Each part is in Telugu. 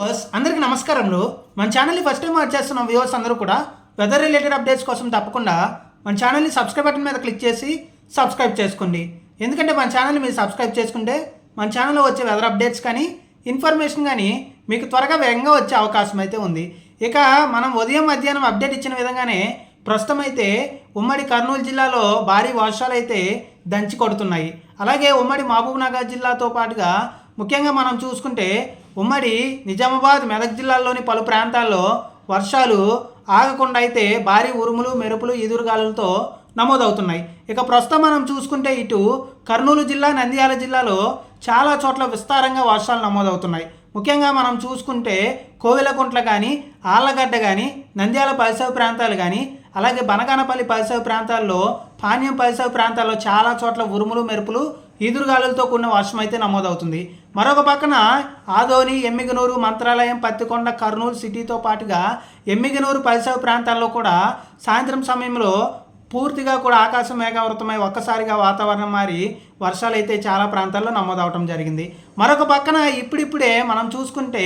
వ్యూవర్స్, అందరికీ నమస్కారములు. మన ఛానల్ని ఫస్ట్ టైం వాచ్ చేస్తున్న వ్యూవర్స్ అందరూ కూడా వెదర్ రిలేటెడ్ అప్డేట్స్ కోసం తప్పకుండా మన ఛానల్ని సబ్స్క్రైబ్ బటన్ మీద క్లిక్ చేసి సబ్స్క్రైబ్ చేసుకోండి. ఎందుకంటే మన ఛానల్ని మీరు సబ్స్క్రైబ్ చేసుకుంటే మన ఛానల్లో వచ్చే వెదర్ అప్డేట్స్ కానీ ఇన్ఫర్మేషన్ కానీ మీకు త్వరగా వేగంగా వచ్చే అవకాశం అయితే ఉంది. ఇక మనం ఉదయం మధ్యాహ్నం అప్డేట్ ఇచ్చిన విధంగానే ప్రస్తుతం అయితే ఉమ్మడి కర్నూలు జిల్లాలో భారీ వర్షాలు అయితే దంచి కొడుతున్నాయి. అలాగే ఉమ్మడి మహబూబ్నగర్ జిల్లాతో పాటుగా ముఖ్యంగా మనం చూసుకుంటే ఉమ్మడి నిజామాబాద్ మెదక్ జిల్లాల్లోని పలు ప్రాంతాల్లో వర్షాలు ఆగకుండా అయితే భారీ ఉరుములు మెరుపులు ఈదురుగాలులతో నమోదవుతున్నాయి. ఇక ప్రస్తుతం మనం చూసుకుంటే ఇటు కర్నూలు జిల్లా నంద్యాల జిల్లాలో చాలా చోట్ల విస్తారంగా వర్షాలు నమోదవుతున్నాయి. ముఖ్యంగా మనం చూసుకుంటే కోవిలకుంట్ల కానీ ఆళ్ళగడ్డ కానీ నంద్యాల పరిసర ప్రాంతాలు కానీ అలాగే బనగానపల్లి పరిసర ప్రాంతాల్లో పాణ్యం పరిసర ప్రాంతాల్లో చాలా చోట్ల ఉరుములు మెరుపులు ఈదురుగాలులతో కూడిన వర్షం అయితే నమోదవుతుంది. మరొక పక్కన ఆదోని ఎమ్మిగనూరు మంత్రాలయం పత్తికొండ కర్నూలు సిటీతో పాటుగా ఎమ్మిగనూరు పరిసర ప్రాంతాల్లో కూడా సాయంత్రం సమయంలో పూర్తిగా కూడా ఆకాశం మేఘావృతమై ఒక్కసారిగా వాతావరణం మారి వర్షాలు అయితే చాలా ప్రాంతాల్లో నమోదవటం జరిగింది. మరొక పక్కన ఇప్పుడిప్పుడే మనం చూసుకుంటే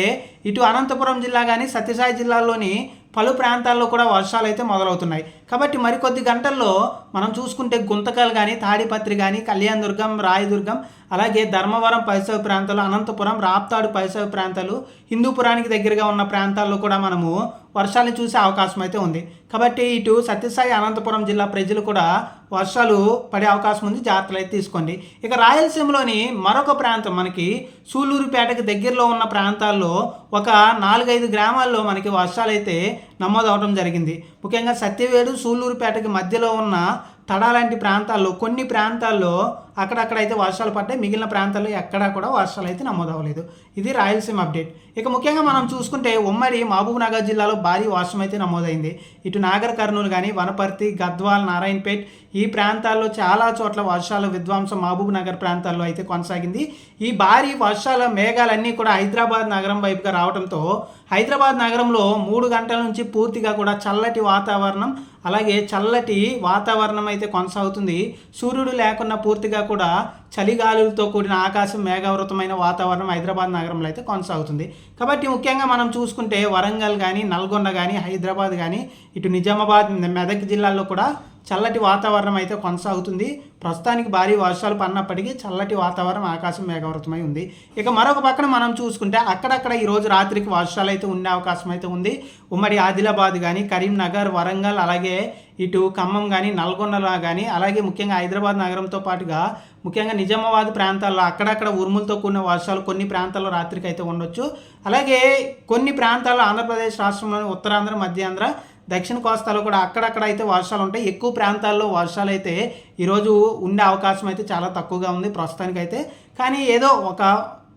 ఇటు అనంతపురం జిల్లా కానీ సత్యసాయి జిల్లాలోని పలు ప్రాంతాల్లో కూడా వర్షాలు అయితే మొదలవుతున్నాయి. కాబట్టి మరికొద్ది గంటల్లో మనం చూసుకుంటే గుంతకల్ కానీ తాడిపత్రి కానీ కళ్యాణదుర్గం రాయదుర్గం అలాగే ధర్మవరం పరిసర ప్రాంతాలు అనంతపురం రాప్తాడు పరిసర ప్రాంతాలు హిందూపురానికి దగ్గరగా ఉన్న ప్రాంతాల్లో కూడా మనము వర్షాలను చూసే అవకాశం అయితే ఉంది. కాబట్టి ఇటు సత్యసాయి అనంతపురం జిల్లా ప్రజలు కూడా వర్షాలు పడే అవకాశం ఉంది జాగ్రత్తలు అయితే తీసుకోండి. ఇక రాయలసీమలోని మరొక ప్రాంతం మనకి సూళ్ళూరుపేటకి దగ్గరలో ఉన్న ప్రాంతాల్లో ఒక నాలుగైదు గ్రామాల్లో మనకి వర్షాలు అయితే నమోదవడం జరిగింది. ముఖ్యంగా సత్యవేడు సూళ్ళూరుపేటకి మధ్యలో ఉన్న తడా లాంటి ప్రాంతాల్లో కొన్ని ప్రాంతాల్లో అక్కడక్కడైతే వర్షాలు పడ్డాయి. మిగిలిన ప్రాంతాల్లో ఎక్కడా కూడా వర్షాలు అయితే నమోదవ్వలేదు. ఇది రాయలసీమ అప్డేట్. ఇక ముఖ్యంగా మనం చూసుకుంటే ఉమ్మడి మహబూబ్ నగర్ జిల్లాలో భారీ వర్షం అయితే నమోదైంది. ఇటు నాగర్ కర్నూలు కానీ వనపర్తి గద్వాల్ నారాయణపేట్ ఈ ప్రాంతాల్లో చాలా చోట్ల వర్షాలు విధ్వంసం మహబూబ్ నగర్ ప్రాంతాల్లో అయితే కొనసాగింది. ఈ భారీ వర్షాల మేఘాలన్నీ కూడా హైదరాబాద్ నగరం వైపుగా రావడంతో హైదరాబాద్ నగరంలో మూడు గంటల నుంచి పూర్తిగా కూడా చల్లటి వాతావరణం అలాగే చల్లటి వాతావరణం అయితే కొనసాగుతుంది. సూర్యుడు లేకుండా పూర్తిగా కూడా చలిగాలులతో కూడిన ఆకాశం మేఘావృతమైన వాతావరణం హైదరాబాద్ నగరంలో అయితే కొనసాగుతుంది. కాబట్టి ముఖ్యంగా మనం చూసుకుంటే వరంగల్ కానీ నల్గొండ కానీ హైదరాబాద్ కానీ ఇటు నిజామాబాద్ మెదక్ జిల్లాల్లో కూడా చల్లటి వాతావరణం అయితే కొనసాగుతుంది. ప్రస్తుతానికి భారీ వర్షాలు పడినప్పటికీ చల్లటి వాతావరణం ఆకాశం మేఘవృతమై ఉంది. ఇక మరొక పక్కన మనం చూసుకుంటే అక్కడక్కడ ఈరోజు రాత్రికి వర్షాలు అయితే ఉండే అవకాశం అయితే ఉంది. ఉమ్మడి ఆదిలాబాద్ కానీ కరీంనగర్ వరంగల్ అలాగే ఇటు ఖమ్మం కానీ నల్గొండలో కానీ అలాగే ముఖ్యంగా హైదరాబాద్ నగరంతో పాటుగా ముఖ్యంగా నిజామాబాద్ ప్రాంతాల్లో అక్కడక్కడ ఉరుములతో కూడిన వర్షాలు కొన్ని ప్రాంతాల్లో రాత్రికి అయితే ఉండొచ్చు. అలాగే కొన్ని ప్రాంతాల్లో ఆంధ్రప్రదేశ్ రాష్ట్రంలోని ఉత్తరాంధ్ర మధ్యాంధ్ర దక్షిణ కోస్తాలో కూడా అక్కడక్కడ అయితే వర్షాలు ఉంటాయి. ఎక్కువ ప్రాంతాల్లో వర్షాలు అయితే ఈరోజు ఉండే అవకాశం అయితే చాలా తక్కువగా ఉంది ప్రస్తుతానికైతే. కానీ ఏదో ఒక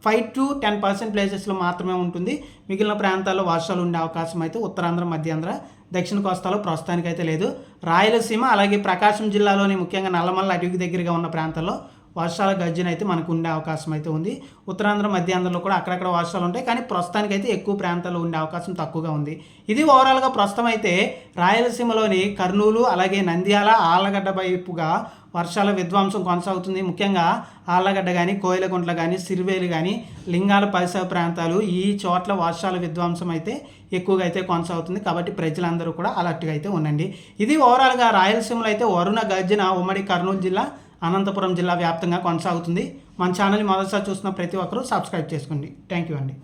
ఫైవ్ టు టెన్ పర్సెంట్ ప్లేసెస్లో మాత్రమే ఉంటుంది. మిగిలిన ప్రాంతాల్లో వర్షాలు ఉండే అవకాశం అయితే ఉత్తరాంధ్ర మధ్యాంధ్ర దక్షిణ కోస్తాలో ప్రస్తుతానికైతే లేదు. రాయలసీమ అలాగే ప్రకాశం జిల్లాలోని ముఖ్యంగా నల్లమల్ల అటవీకి దగ్గరగా ఉన్న ప్రాంతాల్లో వర్షాల గర్జన అయితే మనకు ఉండే అవకాశం అయితే ఉంది. ఉత్తరాంధ్ర మధ్యాంధ్రలో కూడా అక్కడక్కడ వర్షాలు ఉంటాయి కానీ ప్రస్తుతానికి అయితే ఎక్కువ ప్రాంతాల్లో ఉండే అవకాశం తక్కువగా ఉంది. ఇది ఓవరాల్గా ప్రస్తుతం అయితే రాయలసీమలోని కర్నూలు అలాగే నంద్యాల ఆళ్ళగడ్డ వైపుగా వర్షాల విధ్వంసం కొనసాగుతుంది. ముఖ్యంగా ఆళ్ళగడ్డ కానీ కోయిలగుంట్ల కానీ సిరివేలు కానీ లింగాల పరిసర ప్రాంతాలు ఈ చోట్ల వర్షాల విధ్వంసం అయితే ఎక్కువగా అయితే కొనసాగుతుంది. కాబట్టి ప్రజలందరూ కూడా అలర్ట్గా అయితే ఉండండి. ఇది ఓవరాల్గా రాయలసీమలో అయితే వరుణ గర్జన ఉమ్మడి కర్నూలు జిల్లా అనంతపురం జిల్లా వ్యాప్తంగా కొనసాగుతుంది. మన ఛానల్ మొదటిసారి చూసిన ప్రతి ఒక్కరూ సబ్స్క్రైబ్ చేసుకోండి. థ్యాంక్ యూ అండి.